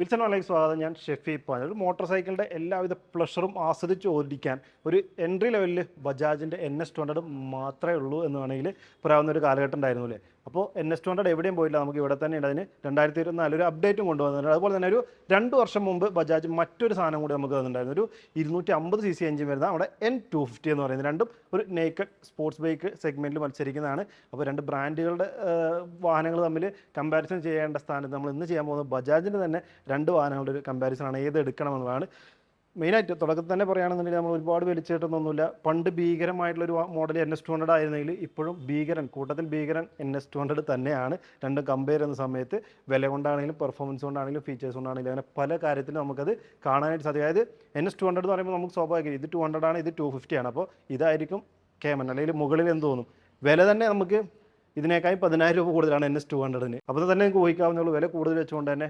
Wilson വലൈക്ക് സ്വാഗതം. ഞാൻ Shefi pan ഒരു മോട്ടോർ സൈക്കിളിന്റെ എല്ലാവിധ പ്ലഷറും ആസ്വദിച്ച് ഓടിക്കാൻ ഒരു എൻട്രി ലെവലിൽ ബജാജിന്റെ എൻ എസ് ടു ഹൺഡ്രഡ് മാത്രമേ ഉള്ളൂ എന്ന് വേണമെങ്കിൽ പറയാവുന്ന ഒരു കാലഘട്ടം ഉണ്ടായിരുന്നു അല്ലേ? അപ്പോൾ എൻ എസ് ടു ഹൺഡ്രഡ് എവിടെയും പോയില്ല. നമുക്ക് ഇവിടെ തന്നെ ഉണ്ട് അതിന് രണ്ടായിരത്തി ഇരുപത്തിനാല് ഒരു അപ്ഡേറ്റും കൊണ്ടുവന്നിട്ടുണ്ട്. അതുപോലെ തന്നെ ഒരു രണ്ട് വർഷം മുമ്പ് ബജാജ് മറ്റൊരു സാധനം കൂടി നമുക്ക് തന്നിട്ടുണ്ടായിരുന്നു. ഒരു ഇരുന്നൂറ്റി അമ്പത് സി സി എഞ്ചിൻ വരുന്ന നമ്മുടെ എൻ ടു ഫിഫ്റ്റി എന്ന് പറയുന്നത്. രണ്ടും ഒരു നേക്കഡ് സ്പോർട്സ് ബൈക്ക് സെഗ്മെന്റിൽ മത്സരിക്കുന്നതാണ്. അപ്പോൾ രണ്ട് ബ്രാൻഡുകളുടെ വാഹനങ്ങൾ തമ്മിൽ കമ്പാരിസൺ ചെയ്യേണ്ട സ്ഥാനത്ത് നമ്മൾ ഇന്ന് ചെയ്യാൻ പോകുന്നത് ബജാജിന്റെ തന്നെ രണ്ട് വാഹനങ്ങളുടെ ഒരു കമ്പാരിസൺ ആണ്. ഏത് എടുക്കണമെന്നതാണ് മെയിനായിട്ട് തുടക്കത്തിൽ തന്നെ പറയുകയാണെന്നുണ്ടെങ്കിൽ നമ്മൾ ഒരുപാട് വലിച്ചേട്ടൊന്നുമില്ല. പണ്ട് ഭീകരമായിട്ടുള്ള ഒരു model N S two hundred ആയിരുന്നെങ്കിൽ ഇപ്പോഴും ഭീകരൻ കൂട്ടത്തിൽ ഭീകരൻ എൻ എസ് ടു ഹൺഡ്രഡ് തന്നെയാണ്. രണ്ടും കമ്പയർ ചെയ്യുന്ന സമയത്ത് വില കൊണ്ടാണെങ്കിലും പെർഫോമൻസ് കൊണ്ടാണെങ്കിലും ഫീച്ചേഴ്സ് കൊണ്ടാണെങ്കിലും അങ്ങനെ പല കാര്യത്തിലും നമുക്കത് കാണാനായിട്ട് സാധിക്കും. അതായത് എൻ എസ് ടു ഹൺഡ്രഡ് എന്ന് പറയുമ്പോൾ നമുക്ക് സ്വാഭാവികം ഇത് ടു ഹൺഡ്രഡ് ആണ് ഇത് ടു ഫിഫ്റ്റി ആണ്. അപ്പോൾ ഇതായിരിക്കും കേമൻ അല്ലെങ്കിൽ മുകളിൽ എന്ത് തോന്നും. വില തന്നെ നമുക്ക് ഇതിനേക്കാൾ പതിനായിരം രൂപ കൂടുതലാണ് എൻ എസ് ടു ഹൺഡ്രഡിന് അപ്പോൾ തന്നെ നിങ്ങൾക്ക് ഊഹിക്കാവുന്നുള്ളൂ വില കൂടുതൽ വെച്ചുകൊണ്ട് തന്നെ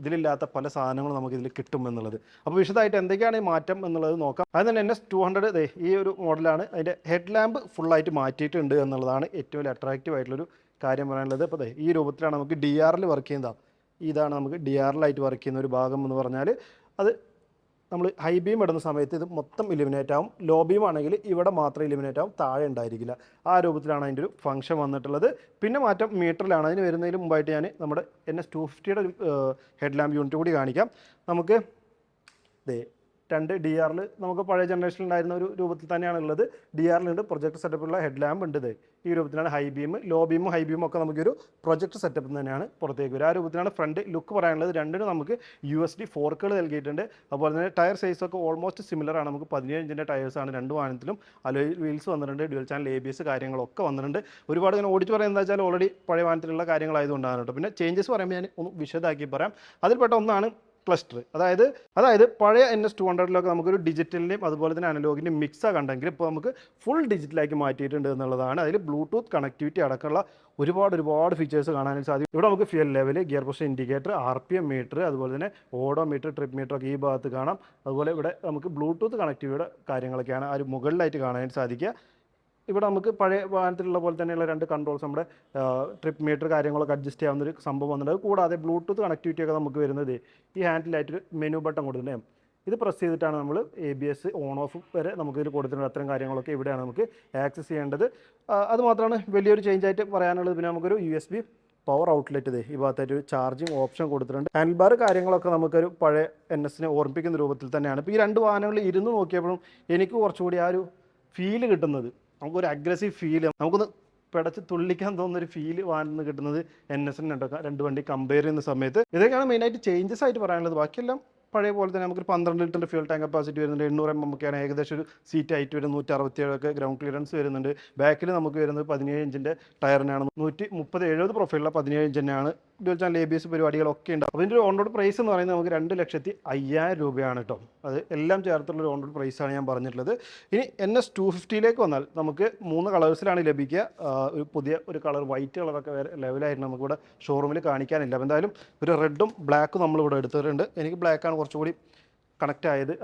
ഇതിലില്ലാത്ത പല സാധനങ്ങളും നമുക്ക് ഇതിൽ കിട്ടും എന്നുള്ളത്. അപ്പോൾ വിശദമായിട്ട് എന്തൊക്കെയാണ് ഈ മാറ്റം എന്നുള്ളത് നോക്കാം. അത് തന്നെ എൻ എസ് ടു ഹൺഡ്രഡ് ഈ ഒരു മോഡലാണ്. അതിന്റെ ഹെഡ് ലാമ്പ് ഫുള്ളായിട്ട് മാറ്റിയിട്ടുണ്ട് എന്നുള്ളതാണ് ഏറ്റവും വലിയ അട്രാക്റ്റീവ് ആയിട്ടുള്ളൊരു കാര്യം പറയാനുള്ളത്. അപ്പോൾ ഈ രൂപത്തിലാണ് നമുക്ക് ഡി ആറിൽ വർക്ക് ചെയ്യുന്നത്. ഇതാണ് നമുക്ക് ഡി ആറിലായിട്ട് വർക്ക് ചെയ്യുന്ന ഒരു ഭാഗം എന്ന് പറഞ്ഞാൽ അത് നമ്മൾ ഹൈ ബീം ഇടുന്ന സമയത്ത് ഇത് മൊത്തം ഇലിമിനേറ്റ് ആവും. ലോ ബീം ആണെങ്കിൽ ഇവിടെ മാത്രം ഇലിമിനേറ്റ് ആവും. താഴെ ഉണ്ടായിരിക്കില്ല. ആ രൂപത്തിലാണ് അതിന്റെ ഒരു ഫംഗ്ഷൻ വന്നിട്ടുള്ളത്. പിന്നെ മാറ്റം മീറ്ററിലാണ്. അതിന് വരുന്നതിന് മുമ്പായിട്ട് ഞാൻ നമ്മുടെ എൻ എസ് ടു ഫിഫ്റ്റിയുടെ ഹെഡ് ലാമ്പ് യൂണിറ്റ് കൂടി കാണിക്കാം. നമുക്ക് ദേ രണ്ട് ഡി ആറിൽ നമുക്ക് പഴയ ജനറേഷനിൽ ഉണ്ടായിരുന്ന ഒരു രൂപത്തിൽ തന്നെയാണ് ഉള്ളത്. ഡി ആറിലുണ്ട് പ്രൊജക്ട് സെറ്റപ്പുള്ള ഹെഡ് ലാമ്പ് ഉണ്ട് ഇത്. ഈ രൂപത്തിലാണ് ഹൈ ബീം ലോ ബീമും ഹൈ ബീമും ഒക്കെ നമുക്കൊരു പ്രൊജക്ട് സെറ്റപ്പ് തന്നെയാണ് പുറത്തേക്ക് വരും ആ രൂപത്തിലാണ് ഫ്രണ്ട് ലുക്ക് പറയാനുള്ളത്. രണ്ടിനും നമുക്ക് യു എസ് ഡി ഫോർക്കുകൾ നൽകിയിട്ടുണ്ട്. അതുപോലെ തന്നെ ടയർ സൈസൊക്കെ ഓൾമോസ്റ്റ് സിമിലർ ആണ്. നമുക്ക് പതിനേഴ് ഇഞ്ചിന്റെ ടയേഴ്സാണ് രണ്ട് വാഹനത്തിലും. അലോയ് വീൽസ് വന്നിട്ടുണ്ട് dual channel A B S കാര്യങ്ങളൊക്കെ വന്നിട്ടുണ്ട്. ഒരുപാട് ഇങ്ങനെ ഓടിച്ച് പറയുന്നത് വെച്ചാൽ ഓൾറെഡി പഴയ വാഹനത്തിലുള്ള കാര്യങ്ങളായതുകൊണ്ടാണ് കേട്ടോ. പിന്നെ ചേഞ്ചസ് പറയുമ്പോൾ ഞാൻ ഒന്ന് വിശദമാക്കി പറയാം. അതിൽപ്പെട്ട ഒന്നാണ് ക്ലസ്റ്റർ അതായത് അതായത് പഴയ എൻ എസ് ടു ഹൺഡ്രഡിലൊക്കെ നമുക്കൊരു ഡിജിറ്റലിന്റെയും അതുപോലെ തന്നെ അനലോഗിന്റെയും മിക്സാണ് കണ്ടെങ്കിൽ ഇപ്പോൾ നമുക്ക് ഫുൾ ഡിജിറ്റലാക്കി മാറ്റിയിട്ടുണ്ട് എന്നുള്ളതാണ്. അതിൽ ബ്ലൂടൂത്ത് കണക്ടിവിറ്റി അടക്കമുള്ള ഒരുപാട് ഒരുപാട് ഫീച്ചേഴ്സ് കാണാനും സാധിക്കും. ഇവിടെ നമുക്ക് fuel level gear position indicator R P M meter അതുപോലെ തന്നെ ഓഡോ മീറ്റർ ട്രിപ്പ് മീറ്റർ ഒക്കെ ഈ ഭാഗത്ത് കാണാം. അതുപോലെ ഇവിടെ നമുക്ക് ബ്ലൂടൂത്ത് കണക്ടിവിറ്റിയുടെ കാര്യങ്ങളൊക്കെയാണ് ആ ഒരു മുകളിലായിട്ട് കാണാനായിട്ട് സാധിക്കുക. ഇവിടെ നമുക്ക് പഴയ വാഹനത്തിലുള്ള പോലെ തന്നെയുള്ള രണ്ട് കൺട്രോൾസ് നമ്മുടെ ട്രിപ്പ് മീറ്റർ കാര്യങ്ങളൊക്കെ അഡ്ജസ്റ്റ് ചെയ്യാവുന്ന ഒരു സംഭവം വന്നിട്ടുണ്ട്. കൂടാതെ ബ്ലൂടൂത്ത് കണക്ടിവിറ്റി ഒക്കെ നമുക്ക് വരുന്നത് ഈ ഹാൻഡിലായിട്ടൊരു മെനു ബട്ടൺ കൊടുത്തിട്ടുണ്ട്. ഇത് പ്രസ് ചെയ്തിട്ടാണ് നമ്മൾ A B S on off വരെ നമുക്ക് ഇതിൽ കൊടുത്തിട്ടുണ്ട്. അത്തരം കാര്യങ്ങളൊക്കെ ഇവിടെയാണ് നമുക്ക് ആക്സസ് ചെയ്യേണ്ടത്. അതുമാത്രമാണ് അത് മാത്രമാണ് വലിയൊരു ചേഞ്ച് ആയിട്ട് പറയാനുള്ളത്. പിന്നെ നമുക്കൊരു U S B power outlet ഇത് ഈ ഭാഗത്തായിട്ട് ഒരു ചാർജിങ് ഓപ്ഷൻ കൊടുത്തിട്ടുണ്ട്. ഹാൻഡ് ബാർ കാര്യങ്ങളൊക്കെ നമുക്കൊരു പഴയ എൻ എസിനെ ഓർമ്മിപ്പിക്കുന്ന രൂപത്തിൽ തന്നെയാണ്. ഇപ്പോൾ ഈ രണ്ട് വാഹനങ്ങളിൽ ഇരുന്ന് നോക്കിയപ്പോഴും എനിക്ക് കുറച്ചുകൂടി ആ ഒരു ഫീൽ കിട്ടുന്നത്. നമുക്കൊരു അഗ്രസീവ് ഫീൽ നമുക്കൊന്ന് പിടച്ച് തുള്ളിക്കാൻ തോന്നുന്ന ഒരു ഫീൽ വാങ്ങുന്ന കിട്ടുന്നത് എൻ എസ് എൻ രണ്ട് വണ്ടി കമ്പയർ ചെയ്യുന്ന സമയത്ത് ഇതൊക്കെയാണ് മെയിനായിട്ട് ചേഞ്ചസ് ആയിട്ട് പറയാനുള്ളത്. ബാക്കിയെല്ലാം പഴയ പോലെ തന്നെ നമുക്ക് പന്ത്രണ്ട് ലിറ്ററിന്റെ ഫ്യൂൽ ടാങ്ക് കപ്പാസിറ്റി വരുന്നുണ്ട്. എണ്ണൂറ് എം ഒക്കെയാണ് ഏകദേശം ഒരു സീറ്റ് ആയിട്ട് വരുന്നത്. നൂറ്റി അറുപത്തിയേഴൊക്കെ ഗ്രൗണ്ട് ക്ലിയറൻസ് വരുന്നുണ്ട്. ബാക്കിൽ നമുക്ക് വരുന്നത് പതിനേഴ് ഇഞ്ചിന്റെ ടയറിനാണ് നൂറ്റി മുപ്പത് എഴുപത് പ്രൊഫൈലുള്ള പതിനേഴ് ഇഞ്ചിനാണ് dual channel A B S പരിപാടികളൊക്കെ ഉണ്ട് അപ്പോൾ ഇതിന്റെ ഒരു ഓൺ റോഡ് പ്രൈസ് എന്ന് പറയുന്നത് നമുക്ക് രണ്ട് ലക്ഷത്തി അയ്യായിരം രൂപയാണ് കേട്ടോ. അത് എല്ലാം ചേർത്തുള്ള ഒരു ഓൺ റോഡ് പ്രൈസാണ് ഞാൻ പറഞ്ഞിട്ടുള്ളത്. ഇനി എൻ എസ് ടു ഫിഫ്റ്റിയിലേക്ക് വന്നാൽ നമുക്ക് മൂന്ന് കളേഴ്സിലാണ് ലഭിക്കുക. ഒരു പുതിയ ഒരു കളർ വൈറ്റ് കളറൊക്കെ വേറെ ലെവലായിരുന്നു നമുക്കിവിടെ ഷോറൂമിൽ കാണിക്കാനില്ല. അപ്പോൾ എന്തായാലും ഒരു റെഡും ബ്ലാക്കും നമ്മളിവിടെ എടുത്തിട്ടുണ്ട്. എനിക്ക് ബ്ലാക്കാണ് കുറച്ചുകൂടി കണക്റ്റ് ആയത്.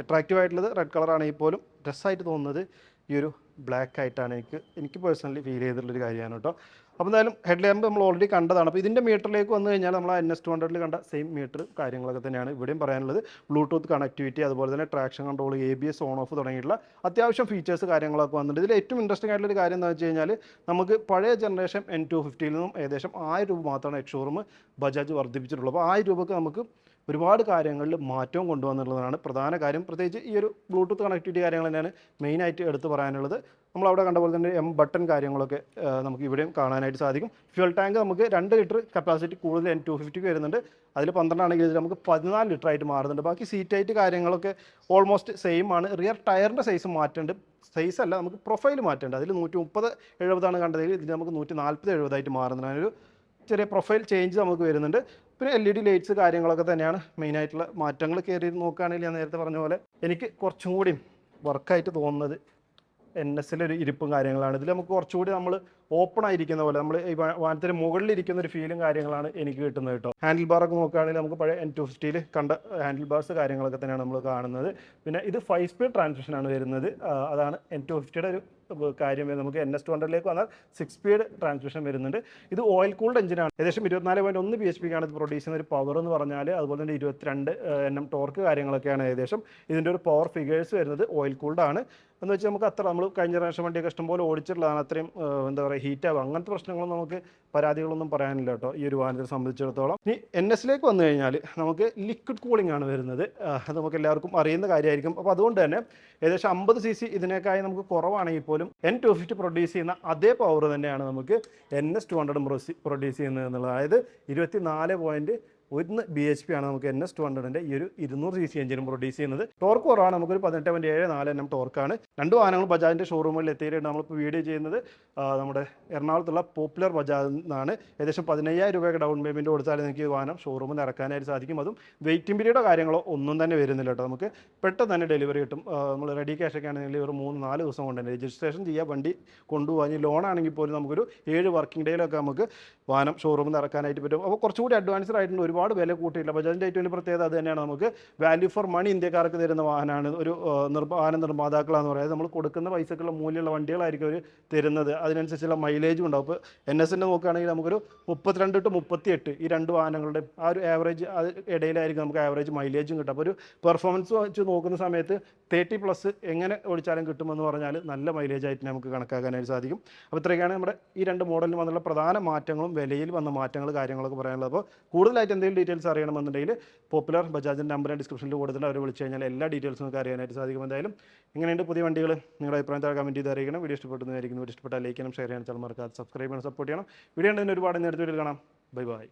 അട്രാക്റ്റീവ് ആയിട്ടുള്ളത് റെഡ് കളറാണെങ്കിൽ പോലും ഡ്രസ്സായിട്ട് തോന്നുന്നത് ഈ ഒരു ബ്ലാക്ക് ആയിട്ടാണ്. എനിക്ക് എനിക്ക് പേഴ്സണലി ഫീൽ ചെയ്തിട്ടുള്ളൊരു കാര്യമാണ് കേട്ടോ. അപ്പോൾ എന്തായാലും ഹെഡ് ലാമ്പ് നമ്മൾ ഓൾറെഡി കണ്ടതാണ്. അപ്പോൾ ഇതിന്റെ മീറ്ററിലേക്ക് വന്നു കഴിഞ്ഞാൽ നമ്മൾ എൻ എസ് ടു ഹൺഡ്രഡിൽ കണ്ട സെയിം മീറ്റർ കാര്യങ്ങളൊക്കെ തന്നെയാണ് ഇവിടെയും പറയാനുള്ളത്. ബ്ലൂടൂത്ത് കണക്ടിവിറ്റി അതുപോലെ തന്നെ traction control A B S on off തുടങ്ങിയിട്ടുള്ള അത്യാവശ്യം ഫീച്ചേഴ്സ് കാര്യങ്ങളൊക്കെ വന്നിട്ടുണ്ട്. ഇതിൽ ഏറ്റവും ഇൻട്രസ്റ്റിംഗ് ആയിട്ടുള്ള ഒരു കാര്യം എന്താ വെച്ച് കഴിഞ്ഞാൽ നമുക്ക് പഴയ ജനറേഷൻ എൻ ടു ഫിഫ്റ്റിയിൽ നിന്നും ഏകദേശം ആയിരം രൂപ മാത്രമാണ് എക്സ് ഷോറൂം ബജാജ് വർദ്ധിപ്പിച്ചിട്ടുള്ളൂ അപ്പോൾ ആയിരം രൂപക്ക് നമുക്ക് ഒരുപാട് കാര്യങ്ങളിൽ മാറ്റവും കൊണ്ടുവന്നുള്ളതാണ് പ്രധാന കാര്യം പ്രത്യേകിച്ച് ഈ ഒരു ബ്ലൂടൂത്ത് കണക്ടിവിറ്റി കാര്യങ്ങൾ തന്നെയാണ് മെയിനായിട്ട് എടുത്ത് പറയാനുള്ളത്. നമ്മൾ അവിടെ കണ്ട പോലെ തന്നെ എം ബട്ടൺ കാര്യങ്ങളൊക്കെ നമുക്ക് ഇവിടെയും കാണാനായിട്ട് സാധിക്കും. ഫ്യൂൽ ടാങ്ക് നമുക്ക് രണ്ട് ലിറ്റർ കപ്പാസിറ്റി കൂടുതൽ എൻ ടു ഫിഫ്റ്റിക്ക് വരുന്നുണ്ട്. അതിൽ പന്ത്രണ്ടാണെങ്കിൽ ഇതിൽ നമുക്ക് പതിനാല് ലിറ്റർ ആയിട്ട് മാറുന്നുണ്ട്. ബാക്കി സീറ്റ് ഹൈറ്റ് കാര്യങ്ങളൊക്കെ ഓൾമോസ്റ്റ് സെയിം ആണ്. റിയർ ടയറിന്റെ സൈസ് മാറ്റേണ്ടത് സൈസ് അല്ല നമുക്ക് പ്രൊഫൈൽ മാറ്റേണ്ടത് അതിൽ നൂറ്റി മുപ്പത് എഴുപതാണ് കണ്ടതെങ്കിൽ ഇതിൽ നമുക്ക് നൂറ്റി നാൽപ്പത് എഴുപതായിട്ട് മാറുന്നുണ്ട്. അതിനൊരു ചെറിയ പ്രൊഫൈൽ ചേഞ്ച് നമുക്ക് വരുന്നുണ്ട്. പിന്നെ എൽ ഇ ഡി ലൈറ്റ്സ് കാര്യങ്ങളൊക്കെ തന്നെയാണ് മെയിനായിട്ടുള്ള മാറ്റങ്ങൾ കയറി നോക്കുകയാണെങ്കിൽ ഞാൻ നേരത്തെ പറഞ്ഞ പോലെ എനിക്ക് കുറച്ചും കൂടി വർക്കായിട്ട് തോന്നുന്നത് എൻ ഒരു ഇരിപ്പും കാര്യങ്ങളാണ്. ഇതിൽ നമുക്ക് കുറച്ചുകൂടി നമ്മൾ ഓപ്പൺ ആയിരിക്കുന്ന പോലെ നമ്മൾ ഈ വാനത്തിന് മുകളിൽ ഇരിക്കുന്ന ഒരു ഫീലും കാര്യങ്ങളാണ് എനിക്ക് കിട്ടുന്നത് കേട്ടോ. ഹാൻഡിൽ ബാർ ഒക്കെ നോക്കുകയാണെങ്കിൽ നമുക്ക് പഴയ എൻ ടു ഫിഫ്റ്റിയിൽ കണ്ട ഹാൻഡിൽ ബാർസ് കാര്യങ്ങളൊക്കെ തന്നെയാണ് നമ്മൾ കാണുന്നത്. പിന്നെ ഇത് ഫൈവ് സ്പീഡ് ട്രാൻസ്മിഷൻ ആണ് വരുന്നത്. അതാണ് എൻ ടു ഫിഫ്റ്റിയുടെ ഒരു കാര്യം. നമുക്ക് എൻ എസ് ടു ഹൺഡ്രഡിലേക്ക് വന്നാൽ സിക്സ് സ്പീഡ് ട്രാൻസ്മിഷൻ വരുന്നുണ്ട്. ഇത് ഓയിൽ കൂൾഡ് എഞ്ചിനാണ് ഏകദേശം ഇരുപത്തിനാല് പോയിന്റ് ഒന്ന് ബി എച്ച് പിക്കാണ് ഇത് പ്രൊഡ്യൂസ് ചെയ്യുന്ന ഒരു പവർ എന്ന് പറഞ്ഞാൽ അതുപോലെ തന്നെ ഇരുപത്തിരണ്ട് എൻ എം ടോർക്ക് കാര്യങ്ങളൊക്കെയാണ് ഏകദേശം. ഇതിന്റെ ഒരു പവർ ഫിഗേഴ്സ് വരുന്നത് ഓയിൽ കൂൾഡ് ആണ്. എന്ന് വെച്ചാൽ നമുക്ക് അത്ര നമ്മൾ കഴിഞ്ഞ പ്രാവശ്യം വണ്ടിയൊക്കെ ഇഷ്ടംപോലെ ഓടിച്ചിട്ടുള്ളതാണ്. അത്രയും എന്താ പറയുക ഹീറ്റ് ആവും. അങ്ങനത്തെ പ്രശ്നങ്ങളൊന്നും നമുക്ക് പരാതികളൊന്നും പറയാനില്ല കേട്ടോ. ഈ ഒരു വാഹനത്തെ സംബന്ധിച്ചിടത്തോളം. ഇനി എൻ എസിലേക്ക് വന്നു കഴിഞ്ഞാൽ നമുക്ക് ലിക്വിഡ് കൂളിംഗ് ആണ് വരുന്നത്. അത് നമുക്ക് എല്ലാവർക്കും അറിയുന്ന കാര്യമായിരിക്കും. അപ്പോൾ അതുകൊണ്ട് തന്നെ ഏകദേശം അമ്പത് സി സി ഇതിനേക്കായി നമുക്ക് കുറവാണെങ്കിൽ പോലും എൻ ടു ഫിഫ്റ്റി പ്രൊഡ്യൂസ് ചെയ്യുന്ന അതേ പവർ തന്നെയാണ് നമുക്ക് എൻ എസ് ടു ഹൺഡ്രഡും പ്രൊഡ്യൂസ് ചെയ്യുന്നത് എന്നുള്ളത്. അതായത് ഇരുപത്തി നാല് പോയിന്റ് ഒന്ന് ബി എച്ച് പി ആണ് നമുക്ക് എൻ എസ് ടു ഹൺഡ്രഡിന്റെ ഈ ഒരു ഇരുന്നൂറ് സി സി എഞ്ചിനും പ്രൊഡ്യൂസ് ചെയ്യുന്നത്. ടോർക്ക് കുറവാണ് നമുക്കൊരു പതിനെട്ട് പോയിന്റ് ഏഴ് നാല് എണ്ണം ടോർക്കാണ് രണ്ട് വാഹനങ്ങൾ ബജാജിന്റെ ഷോറൂമിൽ എത്തിയിട്ടുണ്ട്. നമ്മളിപ്പോൾ വീഡിയോ ചെയ്യുന്നത് നമ്മുടെ എറണാകുളത്തുള്ള പോപ്പുലർ ബജാജ് എന്നാണ് ഏകദേശം പതിനയ്യായിരം രൂപയൊക്കെ ഡൗൺ പേയ്മെന്റ് കൊടുത്താൽ നിങ്ങൾക്ക് ഈ വാഹനം ഷോറൂമിൽ നിന്ന് ഇറക്കാനായിട്ട് സാധിക്കും. അതും വെയിറ്റിംഗ് പീരീഡോ കാര്യങ്ങളോ ഒന്നും തന്നെ വരുന്നില്ല കേട്ടോ. നമുക്ക് പെട്ടെന്ന് തന്നെ ഡെലിവറി കിട്ടും. നമ്മൾ റെഡി ക്യാഷ് ഒക്കെ ആണെങ്കിൽ ഒരു മൂന്ന് നാല് ദിവസം കൊണ്ട് തന്നെ രജിസ്ട്രേഷൻ ചെയ്യുക വണ്ടി കൊണ്ടുപോകാൻ ലോൺ ആണെങ്കിൽ പോലും നമുക്കൊരു ഏഴ് വർക്കിംഗ് ഡേയിലൊക്കെ നമുക്ക് വാഹനം ഷോറൂമിൽ നിന്ന് ഇറക്കാനായിട്ട് പറ്റും. അപ്പോൾ കുറച്ചുകൂടി അഡ്വാൻസ്ഡ് ആയിട്ടുണ്ട് ഒരുപാട് വില കൂട്ടിയില്ല ബജാജിന്റെ ഏറ്റവും വലിയ പ്രത്യേകത അത് തന്നെയാണ്. നമുക്ക് വാല്യൂ ഫോർ മണി ഇന്ത്യക്കാർക്ക് തരുന്ന വാഹനമാണ്. ഒരു വാഹന നിർമ്മാതാക്കളാന്ന് പറയുന്നത് നമ്മൾ കൊടുക്കുന്ന പൈസക്കുള്ള മൂല്യമുള്ള വണ്ടികളായിരിക്കും അവർ തരുന്നത്. അതിനനുസരിച്ചുള്ള മൈലേജും ഉണ്ടാവും. ഇപ്പോൾ എൻ എസിന്റെ നോക്കുകയാണെങ്കിൽ നമുക്കൊരു മുപ്പത്തിരണ്ട് ടു മുപ്പത്തി എട്ട് ഈ രണ്ട് വാഹനങ്ങളുടെ ആ ഒരു ആവറേജ് അത് ഇടയിലായിരിക്കും നമുക്ക് ആവറേജ് മൈലേജും കിട്ടും അപ്പോൾ ഒരു പെർഫോമൻസ് വെച്ച് നോക്കുന്ന സമയത്ത് തേർട്ടി പ്ലസ് എങ്ങനെ ഓടിച്ചാലും കിട്ടുമെന്ന് പറഞ്ഞാൽ നല്ല മൈലേജ് ആയിട്ട് നമുക്ക് കണക്കാക്കാനായിട്ട് സാധിക്കും. അപ്പോൾ ഇത്രയൊക്കെയാണ് നമ്മുടെ ഈ രണ്ട് മോഡലിൽ വന്നുള്ള പ്രധാന മാറ്റങ്ങളും വിലയിൽ വന്ന മാറ്റങ്ങൾ കാര്യങ്ങളൊക്കെ പറയാനുള്ളത്. അപ്പോൾ കൂടുതലായിട്ട് എന്തെങ്കിലും ഡീറ്റെയിൽസ് അറിയണമെന്നുണ്ടെങ്കിൽ പോപ്പുലർ ബജാജിന്റെ നമ്പർ ഡിസ്ക്രിപ്ഷനിൽ കൊടുത്തിട്ട് അവർ വിളിച്ചു കഴിഞ്ഞാൽ എല്ലാ ഡീറ്റെയിൽസും നമുക്ക് അറിയാനായിട്ട് സാധിക്കും. എന്തായാലും ഇങ്ങനെയുണ്ട് പുതിയ വണ്ടികൾ നിങ്ങളുടെ അഭിപ്രായം താഴെ കമന്റ് ചെയ്ത് അറിയിക്കണം. വീഡിയോ ഇഷ്ടപ്പെടുന്നതായിരിക്കും വീഡിയോ ഇഷ്ടപ്പെട്ടാൽ ലൈക്ക് ചെയ്യണം ഷെയർ ചെയ്യണം ചാനൽ മറക്കാതെ സബ്സ്ക്രൈബ് ചെയ്യണം സപ്പോർട്ട് ചെയ്യണം. വീഡിയോ ഉണ്ടെങ്കിൽ ഒരുപാട് നേരത്തെ വീഡിയോ കാണാം. Bye bye